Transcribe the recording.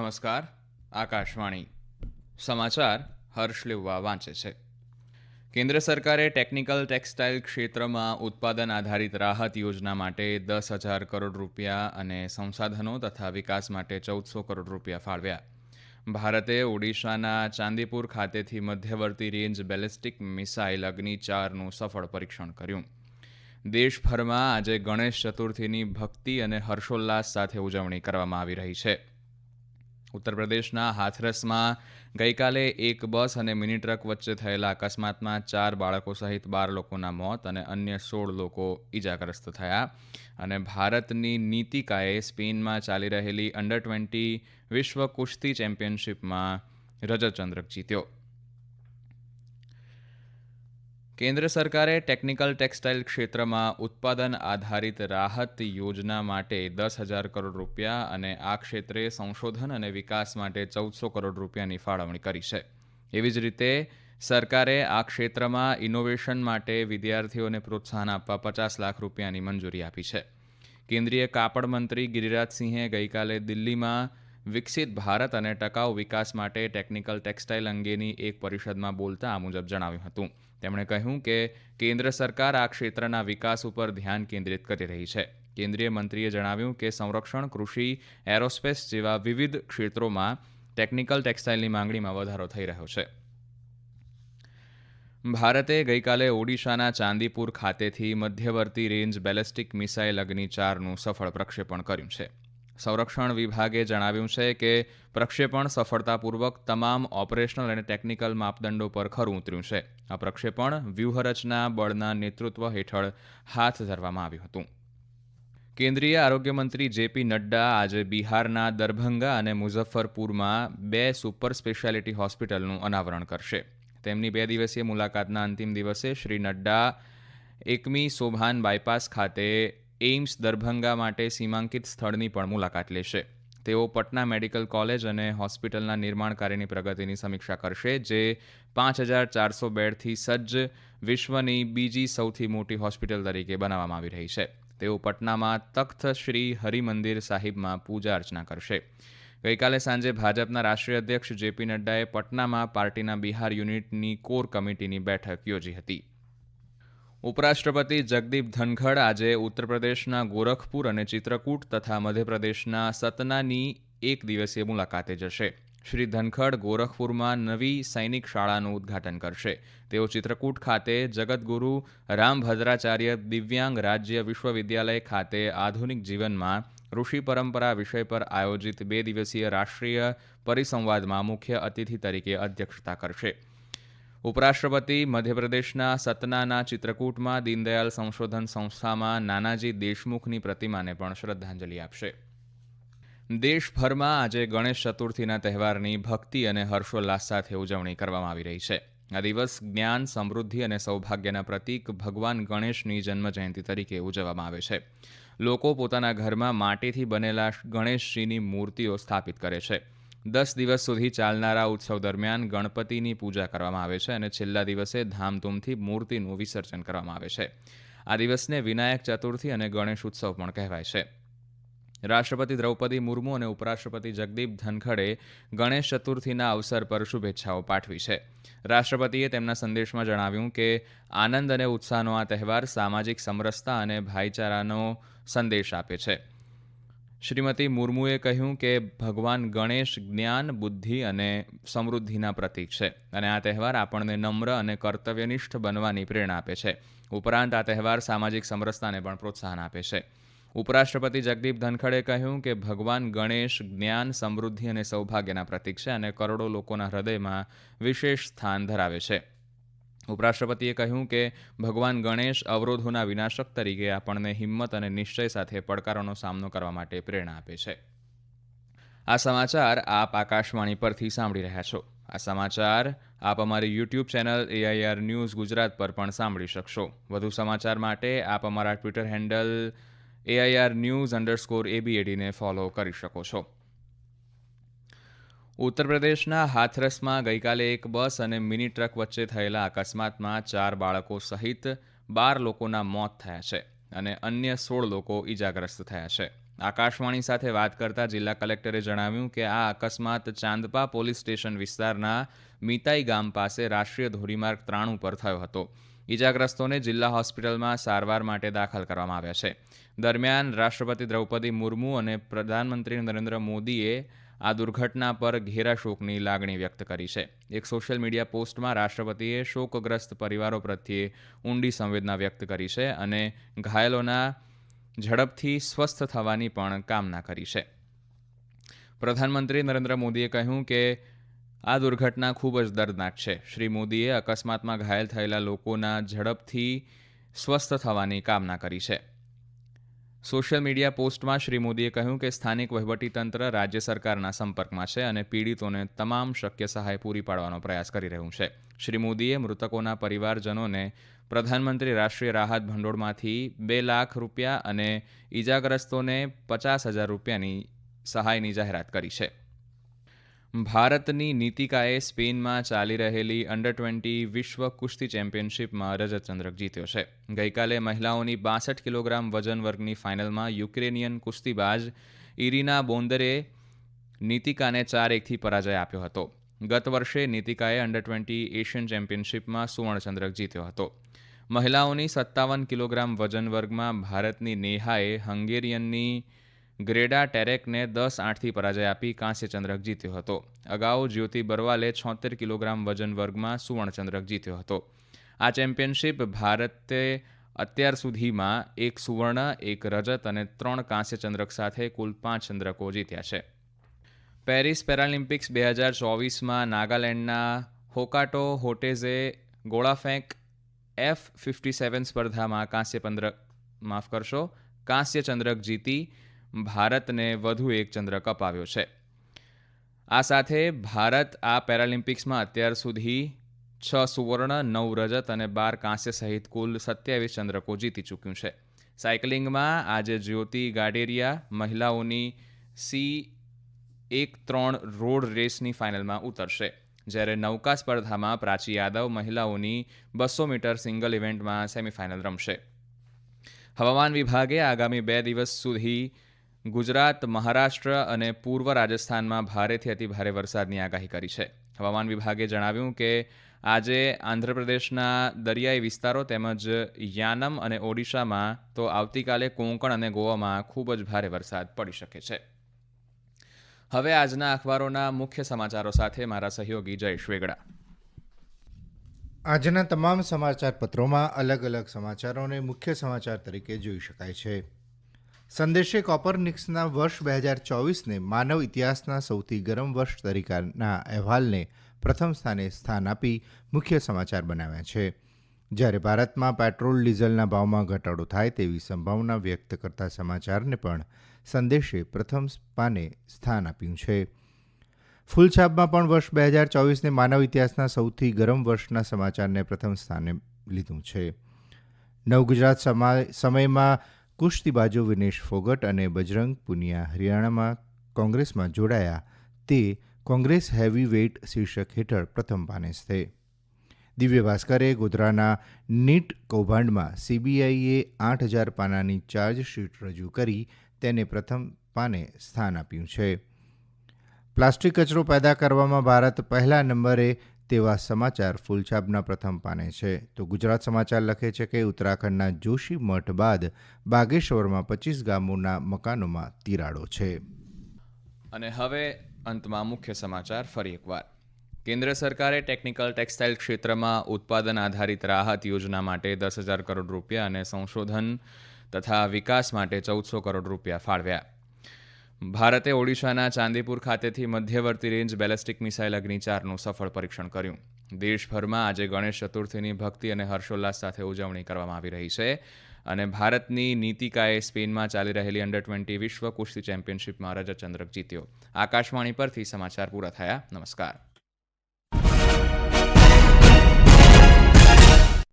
નમસ્કાર, આકાશવાણી. સમાચાર હર્ષ લેવા વાંચે છે. કેન્દ્ર સરકારે ટેકનિકલ ટેક્સટાઇલ ક્ષેત્રમાં ઉત્પાદન આધારિત રાહત યોજના માટે દસ હજાર કરોડ રૂપિયા અને સંસાધનો તથા વિકાસ માટે ચૌદસો કરોડ રૂપિયા ફાળવ્યા. ભારતે ઓડિશાના ચાંદીપુર ખાતેથી મધ્યવર્તી રેન્જ બેલિસ્ટિક મિસાઇલ અગ્નિ ચારનું સફળ પરીક્ષણ કર્યું. દેશભરમાં આજે ગણેશ ચતુર્થીની ભક્તિ અને હર્ષોલ્લાસ સાથે ઉજવણી કરવામાં આવી રહી છે. ઉત્તર પ્રદેશના હાથરસમાં ગઈકાલે એક બસ અને મિની ટ્રક વચ્ચે થયેલા અકસ્માતમાં ચાર બાળકો સહિત બાર લોકોના મોત અને અન્ય સોળ લોકો ઈજાગ્રસ્ત થયા. અને ભારતની નીતિકાએ સ્પેનમાં ચાલી રહેલી અંડર ટ્વેન્ટી વિશ્વ કુસ્તી ચેમ્પિયનશિપમાં રજતચંદ્રક જીત્યો. કેન્દ્ર સરકારે ટેકનિકલ ટેક્સટાઇલ ક્ષેત્રમાં ઉત્પાદન આધારિત રાહત યોજના માટે દસ હજાર કરોડ રૂપિયા અને આ ક્ષેત્રે સંશોધન અને વિકાસ માટે ચૌદસો કરોડ રૂપિયાની ફાળવણી કરી છે. એવી જ રીતે, સરકારે આ ક્ષેત્રમાં ઇનોવેશન માટે વિદ્યાર્થીઓને પ્રોત્સાહન આપવા પચાસ લાખ રૂપિયાની મંજૂરી આપી છે. કેન્દ્રીય કાપડ મંત્રી ગિરિરાજસિંહે ગઈકાલે દિલ્હીમાં વિકસિત ભારત અને ટકાઉ વિકાસ માટે ટેકનિકલ ટેક્સટાઇલ અંગેની એક પરિષદમાં બોલતા આ મુજબ જણાવ્યું હતું. તેમણે કહ્યું કે કેન્દ્ર સરકાર આ ક્ષેત્રના વિકાસ ઉપર ધ્યાન કેન્દ્રિત કરી રહી છે. કેન્દ્રીય મંત્રીએ જણાવ્યું કે સંરક્ષણ, કૃષિ, એરોસ્પેસ જેવા વિવિધ ક્ષેત્રોમાં ટેકનિકલ ટેક્સટાઇલની માંગણીમાં વધારો થઈ રહ્યો છે. ભારતે ગઈકાલે ઓડિશાના ચાંદીપુર ખાતેથી મધ્યવર્તી રેન્જ બેલેસ્ટિક મિસાઇલ અગ્નિ ચારનું સફળ પ્રક્ષેપણ કર્યું છે. સંરક્ષણ વિભાગે જણાવ્યું છે કે પ્રક્ષેપણ સફળતાપૂર્વક તમામ ઓપરેશનલ અને ટેકનિકલ માપદંડો પર ખરું ઉતર્યું છે. આ પ્રક્ષેપણ વ્યૂહરચના બળના નેતૃત્વ હેઠળ હાથ ધરવામાં આવ્યું હતું. કેન્દ્રીય આરોગ્યમંત્રી જેપી નડ્ડા આજે બિહારના દરભંગા અને મુઝફ્ફરપુરમાં બે સુપર સ્પેશિયાલિટી હોસ્પિટલનું અનાવરણ કરશે. તેમની બે દિવસીય મુલાકાતના અંતિમ દિવસે શ્રી નડ્ડા એકમી સોભાન બાયપાસ ખાતે એઇમ્સ દરભંગા માટે સીમાંકિત સ્થળની પણ મુલાકાત લેશે. તેઓ પટના મેડિકલ કોલેજ અને હોસ્પિટલના નિર્માણ કાર્યની પ્રગતિની સમીક્ષા કરશે, જે પાંચ હજાર ચારસો બેડથી સજ્જ વિશ્વની બીજી સૌથી મોટી હોસ્પિટલ તરીકે બનાવવામાં આવી રહી છે. તેઓ પટનામાં તખ્ત શ્રી હરિમંદિર સાહિબમાં પૂજા અર્ચના કરશે. ગઈકાલે સાંજે ભાજપના રાષ્ટ્રીય અધ્યક્ષ જેપી નડ્ડાએ પટનામાં પાર્ટીના બિહાર યુનિટની કોર કમિટીની બેઠક યોજી હતી. ઉપરાષ્ટ્રપતિ જગદીપ ધનખડ આજે ઉત્તર પ્રદેશના ગોરખપુર અને ચિત્રકૂટ તથા મધ્યપ્રદેશના સતનાની એક દિવસીય મુલાકાતે જશે. શ્રી ધનખડ ગોરખપુરમાં નવી સૈનિક શાળાનું ઉદ્ઘાટન કરશે. તેઓ ચિત્રકૂટ ખાતે જગતગુરુ રામભદ્રાચાર્ય દિવ્યાંગ રાજ્ય વિશ્વવિદ્યાલય ખાતે આધુનિક જીવનમાં ઋષિ પરંપરા વિષય પર આયોજિત બે દિવસીય રાષ્ટ્રીય પરિસંવાદમાં મુખ્ય અતિથિ તરીકે અધ્યક્ષતા કરશે. ઉપરાષ્ટ્રપતિ મધ્યપ્રદેશના સતનાના ચિત્રકૂટમાં દીનદયાલ સંશોધન સંસ્થામાં નાનાજી દેશમુખની પ્રતિમાને પણ શ્રદ્ધાંજલિ આપશે. દેશભરમાં આજે ગણેશ ચતુર્થીના તહેવારની ભક્તિ અને હર્ષોલ્લાસ સાથે ઉજવણી કરવામાં આવી રહી છે. આ દિવસ જ્ઞાન, સમૃદ્ધિ અને સૌભાગ્યના પ્રતીક ભગવાન ગણેશની જન્મજયંતિ તરીકે ઉજવવામાં આવે છે. લોકો પોતાના ઘરમાં માટીથી બનેલા ગણેશજીની મૂર્તિઓ સ્થાપિત કરે છે. દસ દિવસ સુધી ચાલનારા ઉત્સવ દરમિયાન ગણપતિની પૂજા કરવામાં આવે છે અને છેલ્લા દિવસે ધામધૂમથી મૂર્તિનું વિસર્જન કરવામાં આવે છે. આ દિવસને વિનાયક ચતુર્થી અને ગણેશ ઉત્સવ પણ કહેવાય છે. રાષ્ટ્રપતિ દ્રૌપદી મુર્મુ અને ઉપરાષ્ટ્રપતિ જગદીપ ધનખડે ગણેશ ચતુર્થીના અવસર પર શુભેચ્છાઓ પાઠવી છે. રાષ્ટ્રપતિએ તેમના સંદેશમાં જણાવ્યું કે, આનંદ અને ઉત્સાહનો આ તહેવાર સામાજિક સમરસતા અને ભાઈચારાનો સંદેશ આપે છે. શ્રીમતી મુર્મુએ કહ્યું કે ભગવાન ગણેશ જ્ઞાન, બુદ્ધિ અને સમૃદ્ધિના પ્રતીક છે અને આ તહેવાર આપણને નમ્ર અને કર્તવ્યનિષ્ઠ બનવાની પ્રેરણા આપે છે. ઉપરાંત આ તહેવાર સામાજિક સમરસતાને પણ પ્રોત્સાહન આપે છે. ઉપરાષ્ટ્રપતિ જગદીપ ધનખડે કહ્યું કે ભગવાન ગણેશ જ્ઞાન, સમૃદ્ધિ અને સૌભાગ્યના પ્રતીક છે અને કરોડો લોકોના હૃદયમાં વિશેષ સ્થાન ધરાવે છે. ઉપરાષ્ટ્રપતિએ કહ્યું કે, ભગવાન ગણેશ અવરોધોના વિનાશક તરીકે આપણને હિંમત અને નિશ્ચય સાથે પડકારોનો સામનો કરવા માટે પ્રેરણા આપે છે. આ સમાચાર આપ આકાશવાણી પરથી સાંભળી રહ્યા છો. આ સમાચાર આપ અમારી YouTube channel AIR news Gujarat પર પણ સાંભળી શકશો. વધુ સમાચાર માટે આપ અમારા Twitter handle AIR news underscore એબીએડીને follow કરી શકો છો. ઉત્તર પ્રદેશના હાથરસમાં ગઈકાલે એક બસ અને મિની ટ્રક વચ્ચે થયેલા અકસ્માતમાં ચાર બાળકો સહિત બાર લોકોના મોત થયા છે અને અન્ય સોળ લોકો ઈજાગ્રસ્ત થયા છે. આકાશવાણી સાથે વાત કરતા જિલ્લા કલેક્ટરે જણાવ્યું કે આ અકસ્માત ચાંદપા પોલીસ સ્ટેશન વિસ્તારના મીતાઈ ગામ પાસે રાષ્ટ્રીય ધોરીમાર્ગ ત્રાણ ઉપર થયો હતો. ઈજાગ્રસ્તોને જિલ્લા હોસ્પિટલમાં સારવાર માટે દાખલ કરવામાં આવ્યા છે. દરમિયાન રાષ્ટ્રપતિ દ્રૌપદી મુર્મુ અને પ્રધાનમંત્રી નરેન્દ્ર મોદીએ આ દુર્ઘટના પર ઘેરા શોકની લાગણી વ્યક્ત કરી છે. એક સોશિયલ મીડિયા પોસ્ટમાં રાષ્ટ્રપતિએ શોકગ્રસ્ત પરિવારો પ્રત્યે ઊંડી સંવેદના વ્યક્ત કરી છે અને ઘાયલોના ઝડપથી સ્વસ્થ થવાની પણ કામના કરી છે. પ્રધાનમંત્રી નરેન્દ્ર મોદીએ કહ્યું કે, આ દુર્ઘટના ખૂબ જ દર્દનાક છે. શ્રી મોદીએ અકસ્માતમાં ઘાયલ થયેલા લોકોના ઝડપથી સ્વસ્થ થવાની કામના કરી છે. સોશિયલ મીડિયા પોસ્ટમાં શ્રી મોદીએ કહ્યું કે સ્થાનિક વહીવટીતંત્ર રાજ્ય સરકારના સંપર્કમાં છે અને પીડિતોને તમામ શક્ય સહાય પૂરી પાડવાનો પ્રયાસ કરી રહ્યું છે. શ્રી મોદીએ મૃતકોના પરિવારજનોને પ્રધાનમંત્રી રાષ્ટ્રીય રાહત ભંડોળમાંથી બે લાખ રૂપિયા અને ઈજાગ્રસ્તોને પચાસ હજાર રૂપિયાની સહાયની જાહેરાત કરી છે. ભારતની નીતિકાએ સ્પેનમાં ચાલી રહેલી અંડર ટ્વેન્ટી વિશ્વ કુસ્તી ચેમ્પિયનશિપમાં રજત ચંદ્રક જીત્યો છે. ગઈકાલે મહિલાઓની બાસઠ કિલોગ્રામ વજન વર્ગની ફાઇનલમાં યુક્રેનિયન કુસ્તીબાજ ઇરિના બોન્દરે નીતિકાને ચાર એકથી પરાજય આપ્યો હતો. ગત વર્ષે નીતિકાએ અંડર ટ્વેન્ટી એશિયન ચેમ્પિયનશિપમાં સુવર્ણચંદ્રક જીત્યો હતો. મહિલાઓની સત્તાવન કિલોગ્રામ વજન વર્ગમાં ભારતની નેહાએ હંગેરિયનની ગ્રેડા ટેરેકને દસ આઠથી પરાજય આપી કાંસ્ય ચંદ્રક જીત્યો હતો. અગાઉ જ્યોતિ બરવાલે છોતેર કિલોગ્રામ વજન વર્ગમાં સુવર્ણચંદ્રક જીત્યો હતો. આ ચેમ્પિયનશિપ ભારતે અત્યાર સુધીમાં એક સુવર્ણ, એક રજત અને ત્રણ કાંસ્ય ચંદ્રક સાથે કુલ પાંચ ચંદ્રકો જીત્યા છે. પેરિસ પેરાલિમ્પિક્સ બે હજાર ચોવીસમાં નાગાલેન્ડના હોકાટો હોટેઝે ગોળાફેંક એફ ફિફ્ટી સેવન સ્પર્ધામાં કાંસ્ય પંદ્રક માફ કરશો કાંસ્ય ચંદ્રક જીતી ભારતને વધુ એક ચંદ્રક અપાવ્યો છે. આ સાથે ભારત આ પેરાલિમ્પિક્સમાં અત્યાર સુધી છ સુવર્ણ, નવ રજત અને બાર કાંસ્ય સહિત કુલ સત્યાવીસ ચંદ્રકો જીતી ચૂક્યું છે. સાયકલિંગમાં આજે જ્યોતિ ગાડેરિયા મહિલાઓની સી એક ત્રણ રોડ રેસની ફાઇનલમાં ઉતરશે. જ્યારે નૌકા સ્પર્ધામાં પ્રાચી યાદવ મહિલાઓની બસો મીટર સિંગલ ઇવેન્ટમાં સેમિફાઇનલ રમશે. હવામાન વિભાગે આગામી બે દિવસ સુધી ગુજરાત, મહારાષ્ટ્ર અને પૂર્વ રાજસ્થાનમાં ભારેથી અતિભારે વરસાદની આગાહી કરી છે. હવામાન વિભાગે જણાવ્યું કે, આજે આંધ્રપ્રદેશના દરિયાઈ વિસ્તારો તેમજ યાનમ અને ઓડિશામાં તો આવતીકાલે કોંકણ અને ગોવામાં ખૂબ જ ભારે વરસાદ પડી શકે છે. હવે આજના અખબારોના મુખ્ય સમાચારો સાથે મારા સહયોગી જયેશ વેગડા આજના તમામ સમાચાર પત્રોમાં અલગ અલગ સમાચારોને મુખ્ય સમાચાર તરીકે જોઈ શકાય છે. સંદેશે કોપરનિક્સના વર્ષ બે હજાર ચોવીસને માનવ ઇતિહાસના સૌથી ગરમ વર્ષ તરીકેના અહેવાલને પ્રથમ સ્થાને સ્થાન આપી મુખ્ય સમાચાર બનાવ્યા છે. જ્યારે ભારતમાં પેટ્રોલ, ડીઝલના ભાવમાં ઘટાડો થાય તેવી સંભાવના વ્યક્ત કરતા સમાચારને પણ સંદેશે પ્રથમ પાને સ્થાન આપ્યું છે. ફૂલછાપમાં પણ વર્ષ બે હજાર ચોવીસને માનવ ઇતિહાસના સૌથી ગરમ વર્ષના સમાચારને પ્રથમ સ્થાને લીધું છે. નવગુજરાત સમયમાં કુશ્તીબાજો વિનેશ ફોગટ અને બજરંગ પુનિયા હરિયાણામાં કોંગ્રેસમાં જોડાયા. તે કોંગ્રેસ હેવી વેઇટ શીર્ષક હેઠળ પ્રથમ પાને છે દિવ્ય ભાસ્કરે ગોધરાના નીટ કૌભાંડમાં સીબીઆઈએ આઠ હજાર પાનાની ચાર્જશીટ રજૂ કરી તેને પ્રથમ પાને સ્થાન આપ્યું છે. પ્લાસ્ટિક કચરો પેદા કરવામાં ભારત પહેલા નંબરે તેવા સમાચાર ફૂલછાપના પ્રથમ પાને છે. તો ગુજરાત સમાચાર લખે છે કે ઉત્તરાખંડના જોશી મઠ બાદ બાગેશ્વરમાં પચીસ ગામોના મકાનોમાં તિરાડો છે. અને હવે અંતમાં મુખ્ય સમાચાર ફરી એકવાર. કેન્દ્ર સરકારે ટેકનિકલ ટેક્સટાઇલ ક્ષેત્રમાં ઉત્પાદન આધારિત રાહત યોજના માટે દસ હજાર કરોડ રૂપિયા અને સંશોધન તથા વિકાસ માટે ચૌદસો કરોડ રૂપિયા ફાળવ્યા. ભારતે ઓડિશાના ચાંદીપુર ખાતેથી મધ્યવર્તી રેન્જ બેલેસ્ટિક મિસાઇલ અગ્નિ ચારનું સફળ પરીક્ષણ કર્યું. દેશભરમાં આજે ગણેશ ચતુર્થીની ભક્તિ અને હર્ષોલ્લાસ સાથે ઉજવણી કરવામાં આવી રહી છે અને ભારતની નીતિકાએ સ્પેનમાં ચાલી રહેલી અંડર ટ્વેન્ટી વિશ્વ કુસ્તી ચેમ્પિયનશિપમાં રજત ચંદ્રક જીત્યો. આકાશવાણી પરથી સમાચાર પૂરા થયા. નમસ્કાર.